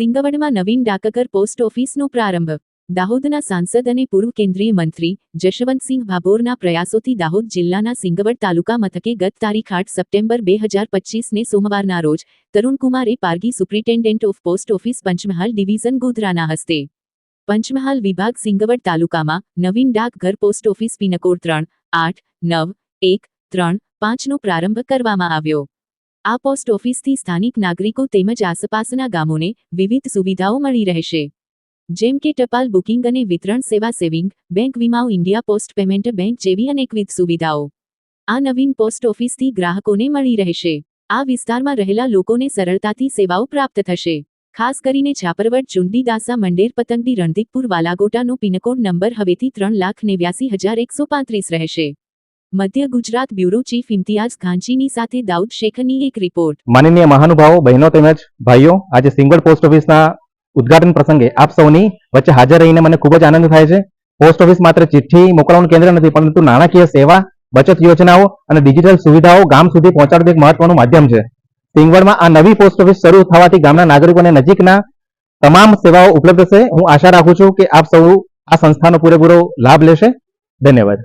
સિંગવડમાં નવીન ડાકઘર પોસ્ટ ઓફિસનો પ્રારંભ. દાહોદના સાંસદ અને પૂર્વ કેન્દ્રીય મંત્રી જશવંતસિંહ ભાભોરના પ્રયાસોથી દાહોદ જિલ્લાના સિંગવડ તાલુકા મથકે ગત તારીખ આઠ સપ્ટેમ્બર બે હજાર પચીસને સોમવારના રોજ તરુણકુમારે Pargi superintendent of post office Panchmahal division ગોધરાના હસ્તે પંચમહાલ વિભાગ સિંગવડ તાલુકામાં નવીન ડાકઘર પોસ્ટ ઓફિસ પિનકોડ ત્રણ, આઠ, નવ, એક, ત્રણ, પાંચનો પ્રારંભ કરવામાં આવ્યો. આ પોસ્ટ ઓફિસથી સ્થાનિક નાગરિકો તેમજ આસપાસના ગામોને વિવિધ સુવિધાઓ મળી રહેશે. જેમ કે ટપાલ બુકિંગ અને વિતરણ સેવા સેવિંગ, બેંક વીમાઓ, ઇન્ડિયા પોસ્ટ પેમેન્ટ બેંક જેવી અનેકવિધ સુવિધાઓ. આ નવીન પોસ્ટ ઓફિસથી ગ્રાહકોને મળી રહેશે. આ વિસ્તારમાં રહેલા લોકોને સરળતાથી સેવાઓ પ્રાપ્ત થશે. ખાસ કરીને છાપરવટ ચુંડીદાસા, મંડેર, પતંગડી રણદીપુર વાલાગોટાનો પિનકોડ નંબર હવેથી ત્રણ લાખ નેવ્યાસી હજાર એકસો પાંત્રીસ રહેશે. મધ્ય ગુજરાત બ્યુરો ચીફ ઇમ્તિયાઝ ઘાંચીની સાથે દાઉદ શેખની એક રિપોર્ટ માનનીય મહાનુભાવો, બહેનો તેમજ ભાઈઓ, આજે સિંગવડ પોસ્ટ ઓફિસના ઉદઘાટન પ્રસંગે આપ સૌની વચ્ચે હાજર રહીને મને ખૂબ જ આનંદ થાય છે. પોસ્ટ ઓફિસ માત્ર ચિઠ્ઠી મોકલવાનું કેન્દ્ર નથી, પરંતુ નાણાકીય સેવા, બચત યોજનાઓ અને ડિજિટલ સુવિધાઓ ગામ સુધી પહોંચાડતું એક મહત્વનું માધ્યમ છે. સિંગવડમાં આ નવી પોસ્ટ ઓફિસ શરૂ થવાથી ગામના નાગરિકોને નજીકના તમામ સેવાઓ ઉપલબ્ધ છે. હું આશા રાખું છું કે આપ સૌ આ સંસ્થાનો પૂરેપૂરો લાભ લેશે. ધન્યવાદ.